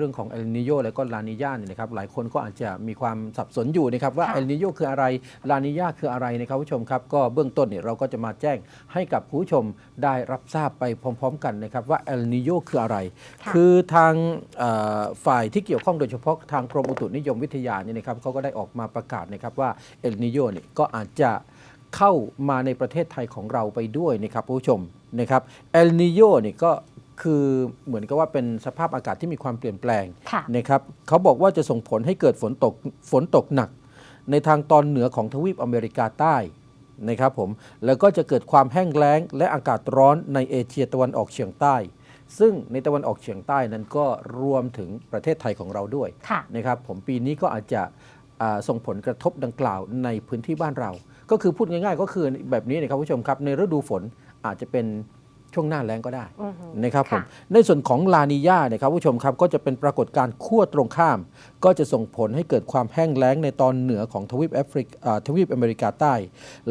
เรื่องของเอลนิโยและก็ลานิญาเนี่ยนะครับหลายคนก็อาจจะมีความสับสนอยู่นะครับว่าค่ะเอลนิโยคืออะไรลานิญาคืออะไรนะครับผู้ชมครับก็เบื้องต้นเนี่ยเราก็จะมาแจ้งให้กับผู้ชมได้รับทราบไปพร้อม ๆ กันนะครับว่าเอลนิโยคืออะไรค่ะคือทางเอ่อฝ่ายที่เกี่ยวข้องโดยเฉพาะทางกรมอุตุนิยมวิทยาเนี่ยนะครับเขาก็ได้ออกมาประกาศนะครับว่าเอลนิโยเนี่ยก็อาจจะเข้ามาในประเทศไทยของเราไปด้วยนะครับผู้ชมนะครับเอลนิโยเนี่ยก็ คือเหมือนกับว่าเป็นสภาพอากาศที่มีความเปลี่ยนแปลงค่ะนะครับเขาบอกว่าจะส่งผลให้เกิดฝนตกฝนตกหนัก ในทางตอนเหนือของทวีปอเมริกาใต้นะครับผมแล้วก็จะเกิดความแห้งแล้ง และอากาศร้อนในเอเชียตะวันออกเฉียงใต้ ซึ่งในตะวันออกเฉียงใต้นั้นก็รวมถึงประเทศไทยของเราด้วยค่ะนะครับผมปีนี้ก็อาจจะอ่าส่งผลกระทบดังกล่าวในพื้นที่บ้านเรา ก็คือพูดง่ายๆ ก็คือแบบนี้นะครับผู้ชมครับในฤดูฝนอาจจะเป็น ช่วงหน้าแล้งก็ได้อือฮึนะครับผมค่ะในส่วนของลานีญาเนี่ยครับผู้ชมครับก็จะเป็นปรากฏการณ์ขั้วตรงข้าม ก็จะส่งผลให้เกิดความแห้งแล้งในตอนเหนือของทวีปแอฟริกาทวีปอเมริกาใต้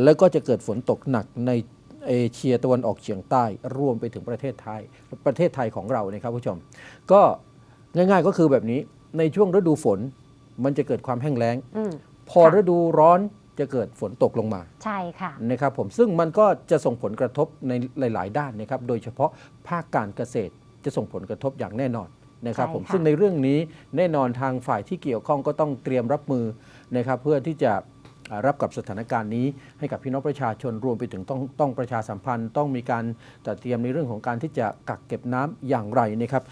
แล้วก็จะเกิดฝนตกหนักในเอเชียตะวันออกเฉียงใต้รวมไปถึงประเทศไทยประเทศไทยของเรานะครับผู้ชม ก็ง่ายๆก็คือแบบนี้ในช่วงฤดูฝนมันจะเกิดความแห้งแล้งอืมพอค่ะฤดูร้อน จะเกิดฝนตกลงมาใช่ค่ะนะครับผมซึ่งมันก็จะส่งผลกระทบในหลาย ๆ ด้านนะครับโดยเฉพาะภาคการเกษตรจะส่งผลกระทบอย่างแน่นอนนะครับใช่ผมค่ะซึ่งในเรื่องนี้แน่นอนทางฝ่ายที่เกี่ยวข้องก็ต้องเตรียมรับมือนะครับเพื่อที่จะอ่ารับกับสถานการณ์นี้ให้กับพี่น้องประชาชนรวมไปถึงต้องต้องประชาสัมพันธ์ ต้องมีการจัดเตรียมในเรื่องของการที่จะกักเก็บน้ำอย่างไรนะครับ